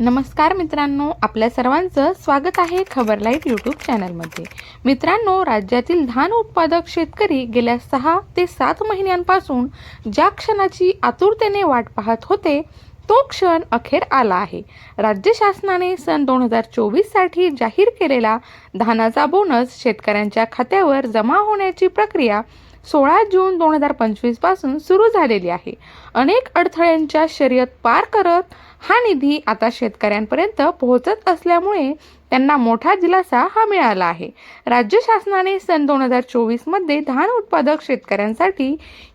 नमस्कार मित्रांनो आपल्या सर्वांचं स्वागत आहे खबर लाइट यूट्यूब चॅनलमध्ये. मित्रांनो राज्यातील धान उत्पादक शेतकरी गेल्या सहा ते सात महिन्यांपासून ज्या क्षणाची आतुरतेने वाट पाहत होते तो क्षण अखेर आला आहे. राज्य शासनाने सन दोन हजार चोवीससाठी जाहीर केलेला धानाचा बोनस शेतकऱ्यांच्या खात्यावर जमा होण्याची प्रक्रिया सोळा जून दोन हजार पंचवीसपासून सुरू झालेली आहे. अनेक अडथळ्यांच्या शर्यत पार करत हा निधी आता शेतकऱ्यांपर्यंत पोहोचत असल्यामुळे त्यांना मोठा दिलासा हा मिळाला आहे. राज्य शासनाने सन दोन हजार चोवीसमध्ये धान उत्पादक शेतकऱ्यांसाठी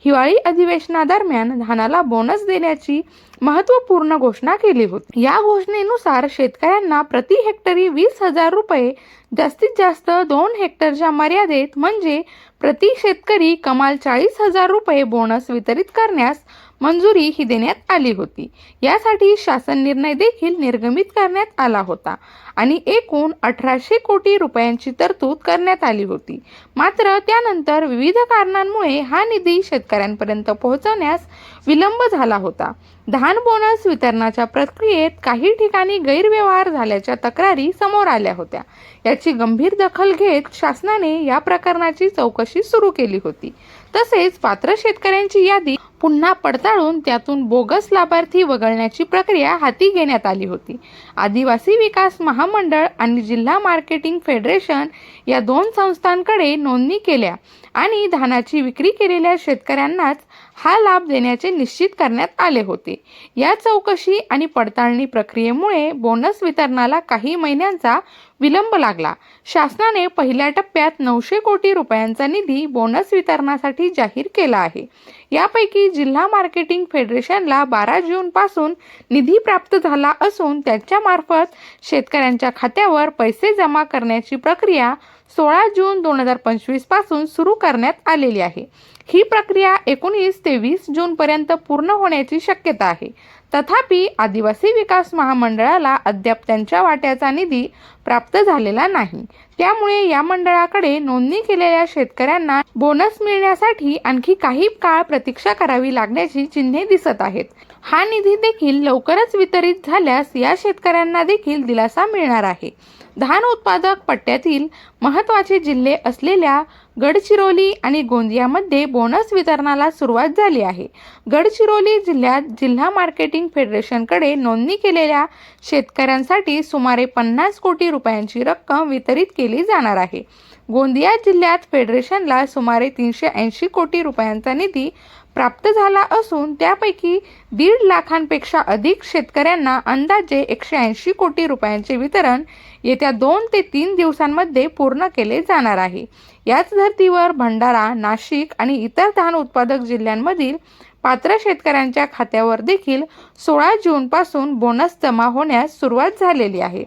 हिवाळी अधिवेशनादरम्यान धानाला बोनस देण्याची महत्त्वपूर्ण घोषणा केली होती. या घोषणेनुसार शेतकऱ्यांना प्रति हेक्टरी वीस हजार रुपये जास्तीत जास्त दोन हेक्टरच्या मर्यादेत म्हणजे प्रति शेतकरी कमाल चाळीस हजार रुपये बोनस वितरित करण्यास मंजुरी ही देण्यात आली होती. यासाठी शासन निर्णय देखील निर्गमित करण्यात आला होता आणि एकूण अठराशे कोटी रुपयांची तरतूद करण्यात आली होती. मात्र त्यानंतर विविध कारणांमुळे हा निधी शेतकऱ्यांपर्यंत पोहोचवण्यास विलंब झाला होता. धान बोनस वितरणाच्या प्रक्रियेत काही ठिकाणी गैरव्यवहार झाल्याच्या तक्रारी समोर आल्या होत्या. याची गंभीर दखल घेत शासनाने या प्रकरणाची चौकशी सुरू केली होती. तसेच पात्र शेतकऱ्यांची यादी पुन्हा पडताळून त्यातून बोगस लाभार्थी वगळण्याची प्रक्रिया हाती घेण्यात आली होती. आदिवासी विकास महामंडळ आणि जिल्हा मार्केटिंग फेडरेशन या दोन संस्थांकडे नोंदणी केल्या आणि धानाची विक्री केलेल्या शेतकऱ्यांनाच हा लाभ देण्याचे निश्चित करण्यात आले होते. या चौकशी आणि पडताळणी प्रक्रियेमुळे बोनस वितरणाला काही महिन्यांचा विलंब लागला. शासनाने पहिल्या टप्प्यात नऊशे कोटी रुपयांचा निधी बोनस वितरणासाठी जाहीर केला आहे. यापैकी जिल्हा मार्केटिंग फेडरेशनला बारा जूनपासून निधी प्राप्त झाला असून त्याच्यामार्फत शेतकऱ्यांच्या खात्यावर पैसे जमा करण्याची प्रक्रिया सोळा जून दोन हजार पंचवीसपासून सुरू करण्यात आलेली आहे. ही प्रक्रिया एकोणीस ते वीस जूनपर्यंत पूर्ण होण्याची शक्यता आहे. तथापि आदिवासी विकास महामंडळाला अद्याप त्यांच्या वाट्याचा निधी प्राप्त झालेला नाही. त्यामुळे या मंडळाकडे नोंदणी केलेल्या शेतकऱ्यांना बोनस मिळण्यासाठी आणखी काही काळ प्रतीक्षा करावी लागण्याची चिन्हे दिसत आहेत. हा निधी देखील लवकरच वितरित झाल्यास या शेतकऱ्यांना देखील दिलासा मिळणार आहे. धान उत्पादक पट्ट्यातील महत्त्वाचे जिल्हे असलेल्या गडचिरोली आणि गोंदियामध्ये बोनस वितरणाला सुरुवात झाली आहे. गडचिरोली जिल्ह्यात जिल्हा मार्केटिंग फेडरेशनकडे नोंदणी केलेल्या शेतकऱ्यांसाठी सुमारे पन्नास कोटी रुपयांची रक्कम वितरित केली जाणार आहे. गोंदिया जिल्ह्यात फेडरेशनला सुमारे तीनशे ऐंशी कोटी रुपयांचा निधी प्राप्त झाला असून त्यापैकी दीड लाखांपेक्षा अधिक शेतकऱ्यांना अंदाजे एकशे ऐंशी कोटी रुपयांचे वितरण येत्या दोन ते तीन दिवसांमध्ये पूर्ण केले जाणार आहे. याच धर्तीवर भंडारा नाशिक आणि इतर धान उत्पादक जिल्ह्यांमधील पात्र शेतकऱ्यांच्या खात्यावर देखील सोळा जूनपासून बोनस जमा होण्यास सुरुवात झालेली आहे.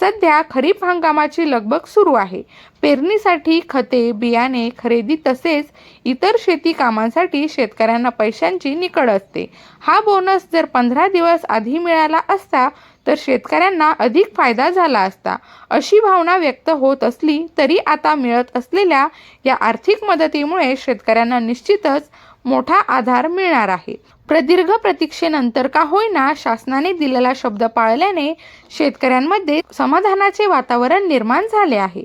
सध्या खरीप हंगामाची लगबग सुरू आहे. पेरणीसाठी खते बियाणे खरेदी तसेच इतर शेती कामांसाठी शेतकऱ्यांना पैशांची निकड असते. हा बोनस जर पंधरा दिवस आधी मिळाला असता तर शेतकऱ्यांना अधिक फायदा झाला असता. अशी भावना व्यक्त होत असली तरी आता मिळत असलेल्या या आर्थिक मदतीमुळे शेतकऱ्यांना निश्चितच मोठा आधार मिळणार आहे. प्रदीर्घ प्रतीक्षेनंतर का होईना शासनाने दिलेला शब्द पाळल्याने शेतकऱ्यांमध्ये समाधानाचे वातावरण निर्माण झाले आहे.